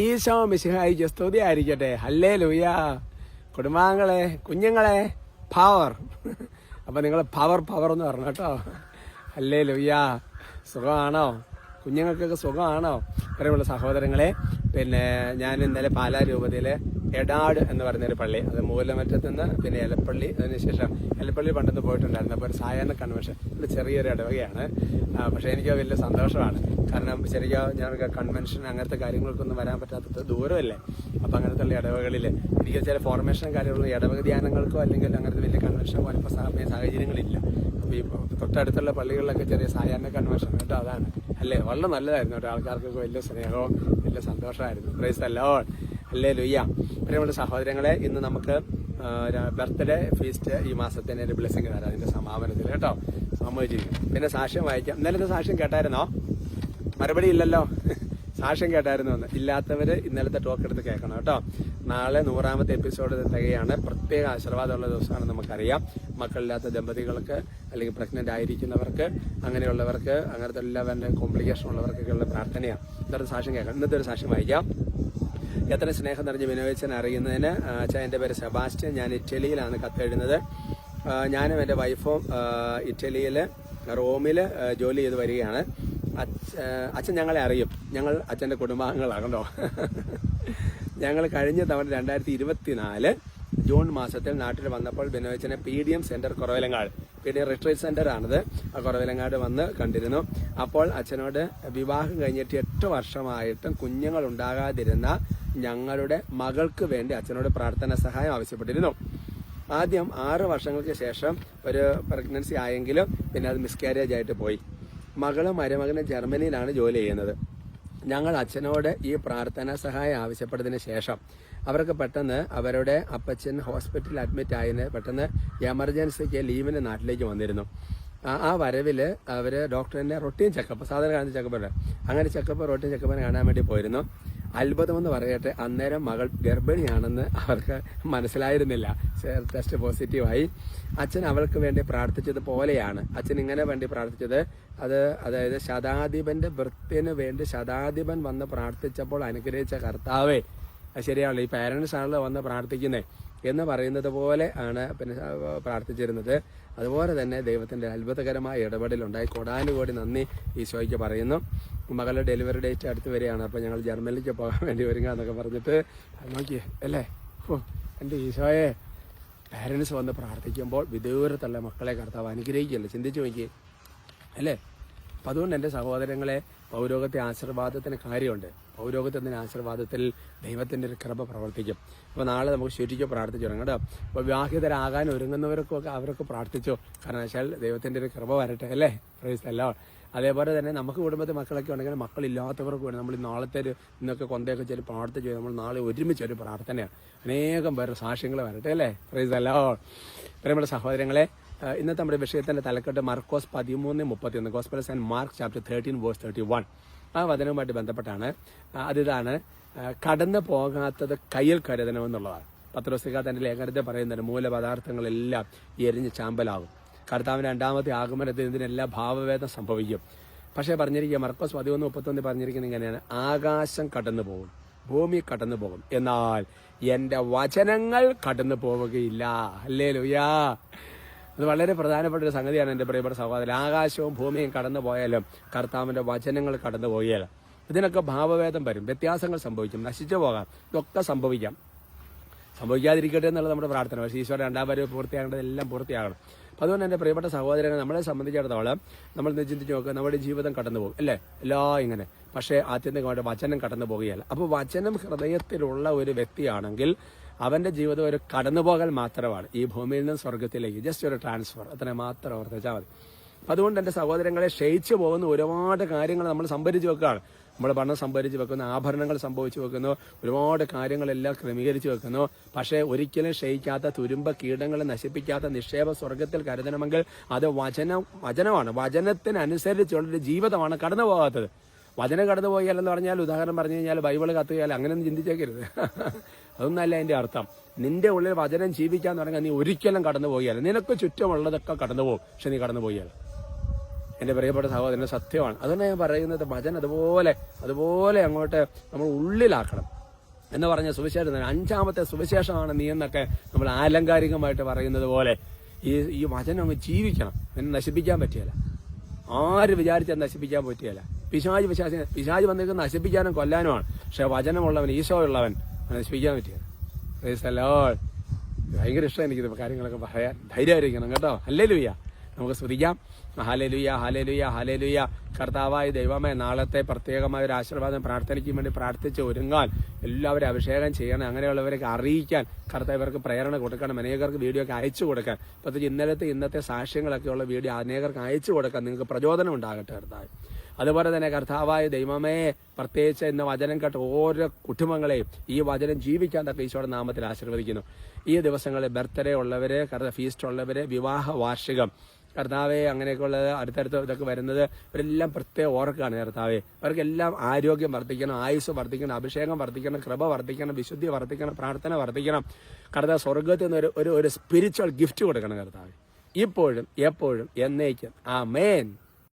ഈശോ മിശിഹായി സ്തുതി ആയിരിക്കട്ടെ. ഹല്ലേ ലൂയ കുടുംബാംഗങ്ങളെ കുഞ്ഞുങ്ങളെ പവർ അപ്പൊ നിങ്ങൾ പവർ പവർ എന്ന് പറഞ്ഞു കേട്ടോ. ഹല്ലേ ലൂയ സുഖമാണോ? കുഞ്ഞുങ്ങൾക്കൊക്കെ സുഖമാണോ? പ്രിയമുള്ള സഹോദരങ്ങളെ പിന്നെ ഞാൻ ഇന്നലെ പാലാ രൂപതയിലെ എടാട് എന്ന് പറയുന്നൊരു പള്ളി. അത് മൂലമറ്റത്ത് നിന്ന് പിന്നെ എലപ്പള്ളി. അതിനുശേഷം എലപ്പള്ളി പണ്ടെന്ന് പോയിട്ടുണ്ടായിരുന്നു. അപ്പോൾ ഒരു സായാഹ്ന കൺവെൻഷൻ ഒരു ചെറിയൊരു ഇടവകയാണ്. പക്ഷേ എനിക്ക് വലിയ സന്തോഷമാണ്. കാരണം ശരിക്കും ഞങ്ങൾക്ക് കൺവെൻഷൻ അങ്ങനത്തെ കാര്യങ്ങൾക്കൊന്നും വരാൻ പറ്റാത്തത് ദൂരമല്ലേ? അപ്പം അങ്ങനത്തെ ഉള്ള ഇടവകളിൽ എനിക്ക് ചില ഫോർമേഷൻ കാര്യങ്ങളും ഇടവക ധ്യാനങ്ങൾക്കോ അല്ലെങ്കിൽ അങ്ങനത്തെ വലിയ കൺവെൻഷൻ സമയ സാഹചര്യങ്ങളില്ല. അപ്പോൾ ഈ തൊട്ടടുത്തുള്ള പള്ളികളിലൊക്കെ ചെറിയ സായാഹ്ന കൺവെൻഷൻ കേട്ടോ അതാണ്. അല്ലേ? വളരെ നല്ലതായിരുന്നു. കേട്ടോ ആൾക്കാർക്കൊക്കെ വലിയ സ്നേഹവും വലിയ സന്തോഷമായിരുന്നു. പ്രൈസ് അല്ലോ അല്ലേ ലുയ്യ പ്രിയമുള്ള സഹോദരങ്ങളെ ഇന്ന് നമുക്ക് ബർത്ത്ഡേ ഫീസ്റ്റ് ഈ മാസത്തിന് ഒരു ബ്ലെസ്സിങ് തരാം അതിന്റെ സമാപനത്തിൽ കേട്ടോ. സമ്മതിച്ചിരിക്കും പിന്നെ സാക്ഷ്യം വായിക്കാം. ഇന്നലത്തെ സാക്ഷ്യം കേട്ടായിരുന്നോ? മറുപടി ഇല്ലല്ലോ. സാക്ഷ്യം കേട്ടായിരുന്നു എന്ന്. ഇല്ലാത്തവര് ഇന്നലത്തെ ടോക്ക് എടുത്ത് കേൾക്കണം കേട്ടോ. നാളെ നൂറാമത്തെ എപ്പിസോഡ് തികയാണ്. പ്രത്യേക ആശീർവാദമുള്ള ദിവസമാണ് നമുക്കറിയാം. മക്കളില്ലാത്ത ദമ്പതികൾക്ക് അല്ലെങ്കിൽ പ്രഗ്നന്റ് ആയിരിക്കുന്നവർക്ക് അങ്ങനെയുള്ളവർക്ക് അങ്ങനത്തെ എല്ലാവരുടെ കോംപ്ലിക്കേഷൻ ഉള്ളവർക്കൊക്കെയുള്ള പ്രാർത്ഥനയാണ്. ഇന്നത്തെ സാക്ഷ്യം കേൾക്കാം. ഇന്നത്തെ ഒരു സാക്ഷ്യം വായിക്കാം. എത്ര സ്നേഹം നിറഞ്ഞ വിനോദച്ചൻ അറിയുന്നതിന് എന്റെ പേര് സെബാസ്റ്റ്യൻ. ഞാൻ ഇറ്റലിയിലാണ് കത്തെഴുതുന്നത്. ഞാനും എന്റെ വൈഫും ഇറ്റലിയിൽ റോമിൽ ജോലി ചെയ്ത് വരികയാണ്. അച്ഛ- അച്ഛൻ ഞങ്ങളെ അറിയും. ഞങ്ങൾ അച്ഛന്റെ കുടുംബാംഗങ്ങളാകണ്ടോ ഞങ്ങൾ കഴിഞ്ഞ തവണ രണ്ടായിരത്തി ഇരുപത്തിനാല് ജൂൺ മാസത്തിൽ നാട്ടിൽ വന്നപ്പോൾ ബിനോയച്ചനെ P D M centre Kuravilangad. P D M retreat centre ആണിത്. കുറവിലങ്ങാട് വന്ന് കണ്ടിരുന്നു. അപ്പോൾ അച്ഛനോട് വിവാഹം കഴിഞ്ഞിട്ട് എട്ട് വർഷമായിട്ടും കുഞ്ഞുങ്ങൾ ഉണ്ടാകാതിരുന്ന ഞങ്ങളുടെ മകൾക്ക് വേണ്ടി അച്ഛനോട് പ്രാർത്ഥന സഹായം ആവശ്യപ്പെട്ടിരുന്നു. ആദ്യം ആറ് വർഷങ്ങൾക്ക് ശേഷം ഒരു പ്രഗ്നൻസി ആയെങ്കിലും പിന്നെ അത് മിസ്കാരേജ് ആയിട്ട് പോയി. മകളും മരുമകനും ജർമ്മനിയിലാണ് ജോലി ചെയ്യുന്നത്. ഞങ്ങൾ അച്ഛനോട് ഈ പ്രാർത്ഥനാ സഹായം ആവശ്യപ്പെട്ടതിന് ശേഷം അവർക്ക് പെട്ടെന്ന് അവരുടെ അപ്പച്ചൻ ഹോസ്പിറ്റലിൽ അഡ്മിറ്റ് ആയതിന് പെട്ടെന്ന് എമർജൻസിക്ക് ലീവിന് നാട്ടിലേക്ക് വന്നിരുന്നു. ആ- വരവിൽ വരവിൽ അവർ ഡോക്ടറിന്റെ റൊട്ടീൻ ചെക്കപ്പ് സാധാരണ കാണുന്ന ചെക്കപ്പ് അങ്ങനെ ചെക്കപ്പ് റൊട്ടീൻ ചെക്കപ്പിന് കാണാൻ വേണ്ടി പോയിരുന്നു. അത്ഭുതമെന്ന് പറയട്ടെ അന്നേരം മകൾ ഗർഭിണിയാണെന്ന് അവർക്ക് മനസ്സിലായിരുന്നില്ല. ടെസ്റ്റ് പോസിറ്റീവായി അച്ഛൻ അവൾക്ക് വേണ്ടി പ്രാർത്ഥിച്ചത് പോലെയാണ്. അച്ഛൻ ഇങ്ങനെ വേണ്ടി പ്രാർത്ഥിച്ചത് അത് അതായത് ശതാധിപന്റെ വൃത്തിന് വേണ്ടി ശതാധിപൻ വന്ന് പ്രാർത്ഥിച്ചപ്പോൾ അനുഗ്രഹിച്ച കർത്താവേ ശരിയാണല്ലോ ഈ പാരന്റ്സ് ആണല്ലോ വന്ന് പ്രാർത്ഥിക്കുന്നത് എന്ന് പറയുന്നത് പോലെ ആണ് പിന്നെ പ്രാർത്ഥിച്ചിരുന്നത്. അതുപോലെ തന്നെ ദൈവത്തിന്റെ അത്ഭുതകരമായ ഇടപെടലുണ്ടായി. കോടാനുകോടി നന്ദി ഈശോയ്ക്ക് പറയുന്നു. മകളുടെ ഡെലിവറി ഡേറ്റ് അടുത്ത് വരികയാണ്. അപ്പോൾ ഞങ്ങൾ ജർമ്മനിലേക്ക് പോകാൻ വേണ്ടി വരിക എന്നൊക്കെ പറഞ്ഞിട്ട് നോക്കിയേ അല്ലേ? ഓ എന്റെ ഈശോയെ പാരൻസ് വന്ന് പ്രാർത്ഥിക്കുമ്പോൾ വിദൂരത്തുള്ള മക്കളെ കർത്താവ് അനുഗ്രഹിക്കുകയല്ലേ? ചിന്തിച്ചു നോക്കിയേ അല്ലേ? അപ്പം അതുകൊണ്ട് എന്റെ സഹോദരങ്ങളെ പൗരോഗത്തെ ആശീർവാദത്തിന് കാര്യമുണ്ട്. പൗരോഗത്തിന്റെ ആശീർവാദത്തിൽ ദൈവത്തിന്റെ ഒരു കൃപ പ്രവർത്തിക്കും. അപ്പോൾ നാളെ നമുക്ക് ശരിക്കും പ്രാർത്ഥിച്ചു തുടങ്ങും കേട്ടോ. അപ്പോൾ വിവാഹിതരാകാൻ ഒരുങ്ങുന്നവർക്കൊക്കെ അവരൊക്കെ പ്രാർത്ഥിച്ചു. കാരണം വെച്ചാൽ ദൈവത്തിന്റെ ഒരു കൃപ വരട്ടെ അല്ലേ? പ്രൈസ് അല്ലോ അതേപോലെ തന്നെ നമുക്ക് കുടുംബത്തിൽ മക്കളൊക്കെ ഉണ്ടെങ്കിൽ മക്കളില്ലാത്തവർക്ക് വേണം നമ്മൾ നാളത്തെ ഒരു ഇന്നൊക്കെ കൊന്തയൊക്കെ ചെറിയ പ്രാർത്ഥിച്ചു നമ്മൾ നാളെ ഒരുമിച്ച് ഒരു പ്രാർത്ഥനയാണ്. അനേകം പേരുടെ സാക്ഷ്യങ്ങൾ വരട്ടെ അല്ലേ? പ്രൈസ് അല്ലോ പ്രിയമുള്ള സഹോദരങ്ങളെ ഇന്നത്തെ നമ്മുടെ വിഷയത്തിന്റെ തലക്കെട്ട് മർക്കോസ് പതിമൂന്ന് മുപ്പത്തി ഒന്ന് gospels and Mark chapter thirteen verse thirty one ആ വചനവുമായിട്ട് ബന്ധപ്പെട്ടാണ്. അതിതാണ് കടന്നു പോകാത്തത് കയ്യിൽ കരുതണമെന്നുള്ളതാണ്. പത്രോസിക തന്റെ ലേഖനത്തിൽ പറയുന്നുണ്ട് മൂലപദാർത്ഥങ്ങളെല്ലാം എരിഞ്ഞ് ചാമ്പലാകും. കർത്താവിന്റെ രണ്ടാമത്തെ ആഗമനത്തിൽ ഇതിനെല്ലാം ഭാവവേദം സംഭവിക്കും. പക്ഷേ പറഞ്ഞിരിക്കുക മർക്കോസ് പതിമൂന്ന് മുപ്പത്തൊന്ന് പറഞ്ഞിരിക്കുന്നത് ഇങ്ങനെയാണ് ആകാശം കടന്നു പോകും ഭൂമി കടന്നു പോകും. എന്നാൽ എന്റെ വചനങ്ങൾ കടന്നു പോവുകയില്ല. അല്ലേ ലുയാ അത് വളരെ പ്രധാനപ്പെട്ട ഒരു സംഗതിയാണ് എന്റെ പ്രിയപ്പെട്ട സഹോദരൻ. ആകാശവും ഭൂമിയും കടന്നു പോയാലും കർത്താവിന്റെ വചനങ്ങൾ കടന്നു പോയാലും ഇതിനൊക്കെ ഭാവഭേദം വരും വ്യത്യാസങ്ങൾ സംഭവിക്കും നശിച്ചു പോകാം ഇതൊക്കെ സംഭവിക്കാം. സംഭവിക്കാതിരിക്കട്ടെ എന്നുള്ളത് നമ്മുടെ പ്രാർത്ഥന. പക്ഷേ ഈശോ രണ്ടാം വരവ് പൂർത്തിയാകേണ്ടതെല്ലാം പൂർത്തിയാകണം. അപ്പോൾ അതുകൊണ്ട് എന്റെ പ്രിയപ്പെട്ട സഹോദരനെ നമ്മളെ സംബന്ധിച്ചിടത്തോളം നമ്മൾ ചിന്തിച്ച് നോക്കുക നമ്മുടെ ജീവിതം കടന്നു പോകും അല്ലേ? എല്ലാ ഇങ്ങനെ. പക്ഷേ ആത്യന്തികമായിട്ട് വചനം കടന്നു പോകുകയല്ല. അപ്പോൾ വചനം ഹൃദയത്തിലുള്ള ഒരു വ്യക്തിയാണെങ്കിൽ അവന്റെ ജീവിതം ഒരു കടന്നുപോകൽ മാത്രമാണ്. ഈ ഭൂമിയിൽ നിന്ന് സ്വർഗത്തിലേക്ക് ജസ്റ്റ് ഒരു ട്രാൻസ്ഫർ അത്ര മാത്രം ഓർത്തിച്ചാൽ മതി. അതുകൊണ്ട് എന്റെ സഹോദരങ്ങളെ ക്ഷയിച്ചു പോകുന്ന ഒരുപാട് കാര്യങ്ങൾ നമ്മൾ സംഭരിച്ചു വെക്കുകയാണ്. നമ്മൾ പണം സംഭരിച്ച് വെക്കുന്നു ആഭരണങ്ങൾ സംഭവിച്ചു വെക്കുന്നു ഒരുപാട് കാര്യങ്ങളെല്ലാം ക്രമീകരിച്ചു വെക്കുന്നു. പക്ഷേ ഒരിക്കലും ക്ഷയിക്കാത്ത തുരുമ്പ കീടങ്ങളെ നശിപ്പിക്കാത്ത നിക്ഷേപ സ്വർഗത്തിൽ കരുതണമെങ്കിൽ അത് വചന വചനമാണ്. വചനത്തിനനുസരിച്ചുള്ളൊരു ജീവിതമാണ് കടന്നു പോകാത്തത്. വചനം കടന്നു പോയാലെന്ന് പറഞ്ഞാൽ ഉദാഹരണം പറഞ്ഞു കഴിഞ്ഞാൽ ബൈബിൾ കത്തുകയാൽ അങ്ങനെയൊന്നും ചിന്തിച്ചേക്കരുത്. അതൊന്നല്ല അതിന്റെ അർത്ഥം. നിന്റെ ഉള്ളിൽ വചനം ജീവിക്കാൻ തുടങ്ങാൻ നീ ഒരിക്കലും കടന്നു പോയാൽ നിനക്ക് ചുറ്റുമുള്ളതൊക്കെ കടന്നു പോകും. പക്ഷെ നീ കടന്നു പോയാൽ എന്റെ പ്രിയപ്പെട്ട സഹോദരൻ സത്യമാണ്. അതുകൊണ്ട് ഞാൻ പറയുന്നത് ഭജൻ അതുപോലെ അതുപോലെ അങ്ങോട്ട് നമ്മൾ ഉള്ളിലാക്കണം. എന്ന് പറഞ്ഞ സുവിശേഷം തന്നെ അഞ്ചാമത്തെ സുവിശേഷമാണ് നീ എന്നൊക്കെ നമ്മൾ ആലങ്കാരികമായിട്ട് പറയുന്നത് പോലെ. ഈ ഈ വചനം അങ്ങ് ജീവിക്കണം. എന്നെ നശിപ്പിക്കാൻ പറ്റിയല്ല. ആര് വിചാരിച്ചാൽ നശിപ്പിക്കാൻ പറ്റിയല്ല. പിശാജ് പിശാജ് പിശാജ് വന്നിരിക്കുന്ന നശിപ്പിക്കാനും കൊല്ലാനുമാണ്. പക്ഷെ വചനമുള്ളവൻ ഈശോ ഉള്ളവൻ നശിപ്പിക്കാൻ Lord. ഭയങ്കര ഇഷ്ടം എനിക്കിത് കാര്യങ്ങളൊക്കെ പറയാൻ. ധൈര്യമായിരിക്കണം കേട്ടോ. അല്ലേ ലുയ്യ നമുക്ക് ശ്രദ്ധിക്കാം ഹാലലുയ ഹാലലുയ ഹാലലുയ കർത്താവായ ദൈവമേ നാളത്തെ പ്രത്യേകമായ ഒരു ആശീർവാദം പ്രാർത്ഥനയ്ക്ക് വേണ്ടി പ്രാർത്ഥിച്ച് ഒരുങ്ങാൻ എല്ലാവരും അഭിഷേകം ചെയ്യണം. അങ്ങനെയുള്ളവരൊക്കെ അറിയിക്കാൻ കർത്താവ് ഇവർക്ക് പ്രേരണ കൊടുക്കണം. അനേകർക്ക് വീഡിയോ ഒക്കെ അയച്ചു കൊടുക്കാൻ. പ്രത്യേകിച്ച് ഇന്നലത്തെ ഇന്നത്തെ സാക്ഷ്യങ്ങളൊക്കെയുള്ള വീഡിയോ അനേകർക്ക് അയച്ചു കൊടുക്കാൻ നിങ്ങൾക്ക് പ്രചോദനം ഉണ്ടാകട്ടെ കർത്താവ്. അതുപോലെ തന്നെ കർത്താവായ ദൈവമേ പ്രത്യേകിച്ച് ഇന്ന് വചനം കേട്ട ഓരോ കുടുംബങ്ങളെയും ഈ വചനം ജീവിക്കാൻ തക്ക ഈശോയുടെ നാമത്തിൽ ആശീർവദിക്കുന്നു. ഈ ദിവസങ്ങളിൽ ബർത്ത്ഡേ ഉള്ളവരെ ഫീസ്റ്റ് ഉള്ളവരെ വിവാഹ വാർഷികം കർത്താവെ അങ്ങനെയൊക്കെ ഉള്ളത് അടുത്തടുത്ത് ഇതൊക്കെ വരുന്നത് ഇവരെല്ലാം പ്രത്യേക ഓർക്കാണ് കർത്താവെ. അവർക്കെല്ലാം ആരോഗ്യം വർദ്ധിക്കണം ആയുസ് വർദ്ധിക്കണം അഭിഷേകം വർദ്ധിക്കണം കൃപ വർദ്ധിക്കണം വിശുദ്ധി വർദ്ധിക്കണം പ്രാർത്ഥന വർദ്ധിക്കണം. കർത്താവ് സ്വർഗത്തിൽ നിന്ന് ഒരു ഒരു സ്പിരിച്വൽ ഗിഫ്റ്റ് കൊടുക്കണം കർത്താവ്. ഇപ്പോഴും എപ്പോഴും എന്നേക്കും. ആ മേൻ